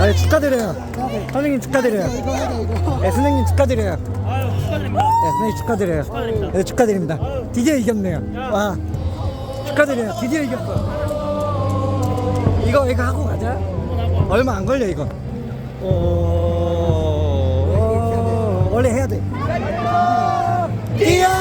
아니 축하드려요. 선생님 축하드려요. 이거 해야 돼 이거. 네, 선생님 축하드려요. 아유 축하드립니다. 네, 선생님 축하드려요. 축하드립니다. 네, 축하드립니다. 드디어 이겼네요. 와, 축하드려요. 드디어 이겼어. 이거 이거 하고 가자. 얼마 안 걸려 이거. 어, 어, 원래 해야 돼. 뛰어!